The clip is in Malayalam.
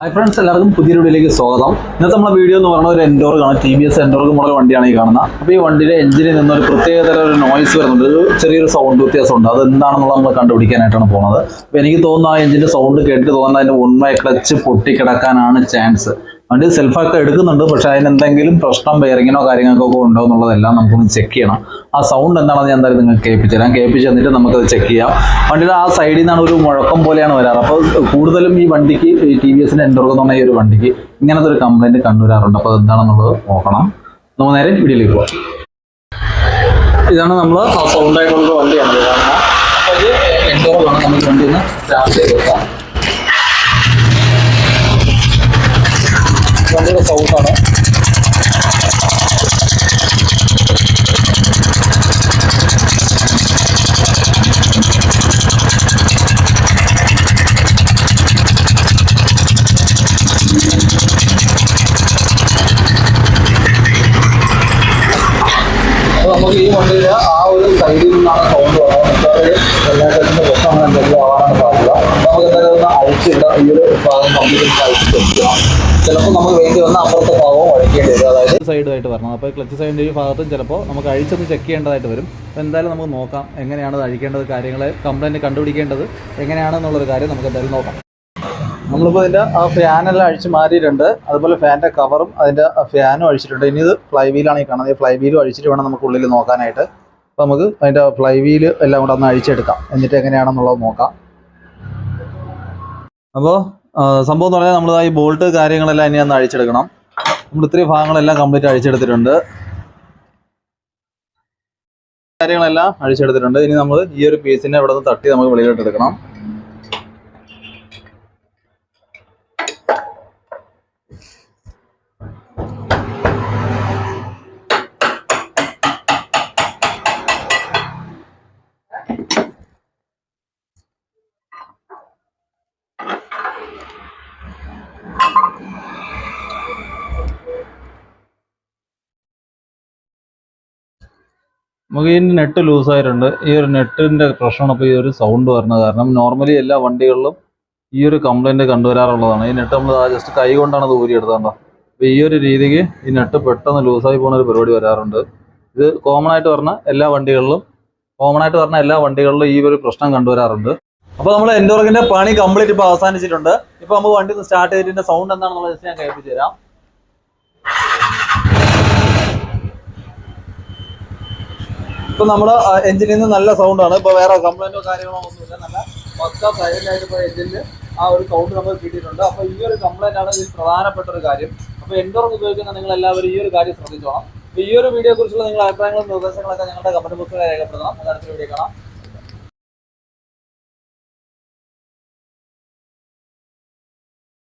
ഹായ് ഫ്രണ്ട്സ് എല്ലാവർക്കും പുതിയ വീഡിയോയിലേക്ക് സ്വാഗതം. ഇന്നത്തെ നമ്മുടെ വീഡിയോ എന്ന് പറയുന്നത് ഒരു എൻഡോർ ആണ്. T V S Ntorq model വണ്ടിയാണ് ഈ കാണുന്നത്. അപ്പോൾ ഈ വണ്ടിയുടെ എഞ്ചിനിൽ നിന്ന് ഒരു പ്രത്യേകതര ഒരു നോയ്സ് വരുന്നുണ്ട്. ഒരു ചെറിയൊരു സൗണ്ട് വ്യത്യാസമുണ്ട്. അത് എന്താണെന്നുള്ളത് നമ്മൾ കണ്ടുപിടിക്കാനായിട്ടാണ് പോകുന്നത് അപ്പോൾ എനിക്ക് തോന്നുന്നു ആ എഞ്ചിന്റെ സൗണ്ട് കേട്ടിട്ട് തോന്നുന്നത് അതിന്റെ ഉണ്മ ക്ലച്ച് പൊട്ടിക്കിടക്കാനാണ് ചാൻസ് വണ്ടി സെൽഫൊക്കെ എടുക്കുന്നുണ്ട്. പക്ഷെ അതിനെന്തെങ്കിലും പ്രശ്നം ബെയറിങ്ങിനോ കാര്യങ്ങൾക്കൊക്കെ ഉണ്ടോ എന്നുള്ളതെല്ലാം നമുക്കൊന്ന് ചെക്ക് ചെയ്യണം. ആ സൗണ്ട് എന്താണെന്ന് ഞാൻ എന്തായാലും നിങ്ങൾക്ക് കേൾപ്പിച്ചു തരാം കേൾപ്പിച്ച് തന്നിട്ട് നമുക്കത് ചെക്ക് ചെയ്യാം. വണ്ടിയുടെ ആ സൈഡിൽ നിന്നാണ് ഒരു മുഴക്കം പോലെയാണ് വരാറ്. അപ്പോൾ കൂടുതലും ഈ വണ്ടിക്ക് ടി വി എസിന്റെ എൻഡോർക്ക് എന്ന് പറഞ്ഞ ഈ ഒരു വണ്ടിക്ക് ഇങ്ങനത്തെ ഒരു കംപ്ലൈന്റ് കണ്ടുവരാറുണ്ട്. അപ്പോൾ അതെന്താണെന്നുള്ളത് നോക്കണം. നമുക്ക് നേരെ വീഡിയോയിലേക്ക് പോകാം ഇതാണ് നമ്മൾ ആ സൗണ്ട് ആയിട്ടുള്ള വണ്ടിയാണ്. എൻഡോറാണ് നമുക്ക് അപ്പോൾ ഇത് നമ്മൾ വണ്ടി ഒന്ന് സ്റ്റാർട്ട് ചെയ്ത് വെക്കാം നമുക്ക് ഈ വണ്ടിയുടെ ആ ഒരു സൈഡിൽ നിന്നാണ് സൗണ്ട് വന്നത്. മിക്കവാറും പ്രശ്നങ്ങൾ എന്തെങ്കിലും ആവാനാണ് സാധ്യത. നമുക്ക് എന്തായാലും ഒന്ന് അഴിച്ചിട്ട് ഈ ഒരു ഭാഗം കംപ്ലീറ്റ് അഴിച്ചിട്ട് വെക്കുക ചിലപ്പോൾ നമുക്ക് വേണ്ടി വന്ന അപ്പുറത്തെ ഭാഗവും അഴിക്കേണ്ടി വരും. അതായത് സൈഡായിട്ട് വരണം. അപ്പോൾ ക്ലച്ച് സൈഡിന്റെ ഈ ഭാഗത്തും ചിലപ്പോൾ നമുക്ക് അഴിച്ചൊന്ന് ചെക്ക് ചെയ്യേണ്ടതായിട്ട് വരും. അപ്പോൾ എന്തായാലും നമുക്ക് നോക്കാം. എങ്ങനെയാണ് അത് അഴിക്കേണ്ടത് കാര്യങ്ങളെ കംപ്ലൈന്റ് കണ്ടുപിടിക്കേണ്ടത് എങ്ങനെയാണെന്നുള്ളൊരു കാര്യം നമുക്ക് എന്തായാലും നോക്കാം. നമ്മളിപ്പോൾ ഇതിന്റെ ആ ഫാനെല്ലാം അഴിച്ച് മാറിയിട്ടുണ്ട് അതുപോലെ ഫാനിന്റെ കവറും അതിന്റെ ഫാനും അഴിച്ചിട്ടുണ്ട്. ഇനി ഇത് ഫ്ലൈ വീലാണ് ഈ കാണുന്നത്. ഈ ഫ്ലൈ വീലും അഴിച്ചിട്ട് വേണം നമുക്ക് ഉള്ളിൽ നോക്കാനായിട്ട്. അപ്പോൾ നമുക്ക് അതിന്റെ ഫ്ലൈ വീൽ എല്ലാം കൂടെ ഒന്ന് അഴിച്ചെടുക്കാം. എന്നിട്ട് എങ്ങനെയാണെന്നുള്ളത് നോക്കാം. അപ്പോൾ സംഭവം എന്ന് പറഞ്ഞാൽ നമ്മൾ ഈ ബോൾട്ട് കാര്യങ്ങളെല്ലാം ഇനി ഒന്ന് അഴിച്ചെടുക്കണം. നമ്മൾ ഇത്രയും ഭാഗങ്ങളെല്ലാം കംപ്ലീറ്റ് അഴിച്ചെടുത്തിട്ടുണ്ട്. കാര്യങ്ങളെല്ലാം അഴിച്ചെടുത്തിട്ടുണ്ട്. ഇനി നമ്മൾ ഈ ഒരു പീസിനെ ഇവിടെ നിന്ന് തട്ടി നമുക്ക് വെളിയിലോട്ട് എടുക്കണം നമുക്ക് ഇതിന്റെ നെറ്റ് ലൂസ് ആയിട്ടുണ്ട് ഈ ഒരു നെറ്റിന്റെ പ്രശ്നമാണ് ഇപ്പോൾ ഈ ഒരു സൗണ്ട് വരുന്നത്. കാരണം നോർമലി എല്ലാ വണ്ടികളിലും ഈ ഒരു കംപ്ലൈന്റ് കണ്ടുവരാറുള്ളതാണ്. ഈ നെറ്റ് നമ്മൾ ജസ്റ്റ് കൈ കൊണ്ടാണ് അത് ഊരിയെടുത്തത് അപ്പോൾ ഈ ഒരു രീതിക്ക് ഈ നെറ്റ് പെട്ടെന്ന് ലൂസായി പോകുന്ന ഒരു പരിപാടി വരാറുണ്ട്. ഇത് കോമൺ ആയിട്ട് പറഞ്ഞ എല്ലാ വണ്ടികളിലും കോമൺ ആയിട്ട് പറഞ്ഞ എല്ലാ വണ്ടികളിലും ഈ ഒരു പ്രശ്നം കണ്ടുവരാറുണ്ട്. അപ്പോൾ നമ്മൾ എൻഡോർഗിന്റെ പണി കംപ്ലീറ്റ് ഇപ്പോൾ അവസാനിച്ചിട്ടുണ്ട്. ഇപ്പോൾ നമുക്ക് വണ്ടി സ്റ്റാർട്ട് ചെയ്തിട്ട് സൗണ്ട് എന്താണെന്നുള്ളത് ജസ്റ്റ് ഞാൻ കേൾപ്പിച്ചു തരാം. ഇപ്പൊ നമ്മൾ എഞ്ചിനിൽ നിന്ന് നല്ല സൗണ്ടാണ് ഇപ്പൊ വേറെ കംപ്ലൈന്റോ കാര്യങ്ങളോ ഒന്നുമില്ല നല്ല പക്ക സൈലന്റ് ആയിട്ട് ഇപ്പൊ എഞ്ചിനിൽ ആ ഒരു സൗണ്ട് നമുക്ക് കിട്ടിയിട്ടുണ്ട്. അപ്പൊ ഈ ഒരു കംപ്ലൈന്റ് ആണ് ഇതിൽ പ്രധാനപ്പെട്ട ഒരു കാര്യം. അപ്പൊ എൻഡോർക്ക് ഉപയോഗിക്കുന്ന നിങ്ങൾ എല്ലാവരും ഈ ഒരു കാര്യം ശ്രദ്ധിച്ചോണം. ഈ ഒരു വീഡിയോ കുറിച്ചുള്ള നിങ്ങളുടെ അഭിപ്രായങ്ങളും നിർദ്ദേശങ്ങളൊക്കെ ഞങ്ങളുടെ കമന്റ് ബോക്സിൽ രേഖപ്പെടുത്തണം. അടുത്ത വീഡിയോ കാണാം.